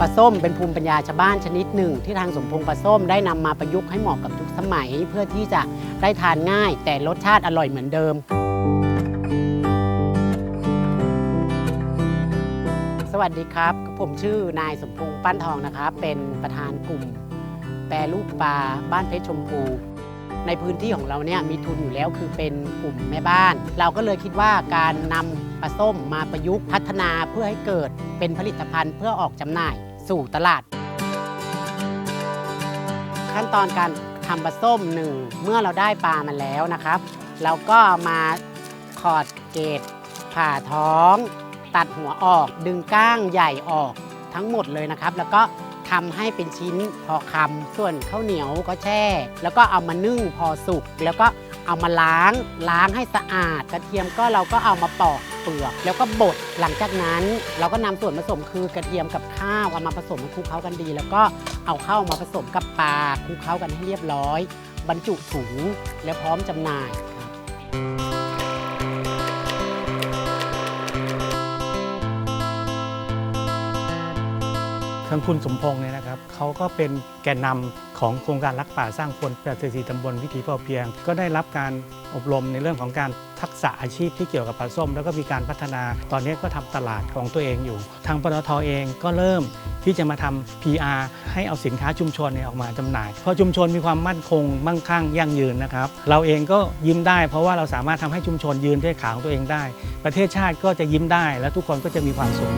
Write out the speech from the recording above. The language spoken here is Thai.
ปลาส้มเป็นภูมิปัญญาชาวบ้านชนิดหนึ่ง ที่ทางสมพงษ์ปลาส้มได้นำมาประยุกต์ให้เหมาะกับทุกสมัย เพื่อที่จะได้ทานง่าย แต่รสชาติอร่อยเหมือนเดิม สวัสดีครับ ผมชื่อนายสมพงษ์ปั้นทองนะครับ เป็นประธานกลุ่ม แปรรูปปลาบ้านเพชรชมพูในพื้นที่ของเราเนี่ยมีทุนอยู่แล้วคือเป็นกลุ่มแม่บ้าน เราก็เลยคิดว่าการนำปลาส้มมาประยุกต์พัฒนาเพื่อให้เกิดเป็นผลิตภัณฑ์เพื่อออกจำหน่าย สู่ตลาด ขั้นตอนการทำปลาส้มหนึ่งเมื่อเราได้ปลามาแล้วนะครับ เราก็มาขอดเกล็ดผ่าท้อง ตัดหัวออก ดึงก้างใหญ่ออกทั้งหมดเลยนะครับ แล้วก็ทำให้เป็นชิ้นพอคำส่วนข้าวเหนียวก็แช่ แล้วก็เอามานึ่งพอสุกแล้วก็เอามาล้างล้างให้สะอาด กระเทียมก็เราก็เอามาปอก เปลือกแล้วก็บดหลังจากนั้นเราก็นำส่วนผสมคือกระเทียมกับข้าวเอามาผสมคลุกเคล้ากันดี แล้วก็เอาเข้าวมาผสมกับปลาคลุกเคล้ากันให้เรียบร้อย บรรจุถุงและพร้อมจำหน่าย ทางคุณสมพงษ์เนี่ยนะครับเขาก็เป็นแกนนำของโครงการรักป่าสร้างคนแปดสี่ตำบลวิถีพอเพียง ก็ได้รับการอบรมในเรื่องของการทักษะอาชีพที่เกี่ยวกับปลาส้ม แล้วก็มีการพัฒนา ตอนนี้ก็ทำตลาดของตัวเองอยู่ ทางปตทเองก็เริ่มที่จะมาทำ PR ให้เอาสินค้าชุมชนเนี่ยออกมาจำหน่าย เพราะชุมชนมีความมั่นคง มั่งคั่ง ยั่งยืนนะครับ เราเองก็ยิ้มได้ เพราะว่าเราสามารถทำให้ชุมชนยืนด้วยขาของตัวเองได้ ประเทศชาติก็จะยิ้มได้ และทุกคนก็จะมีความสุข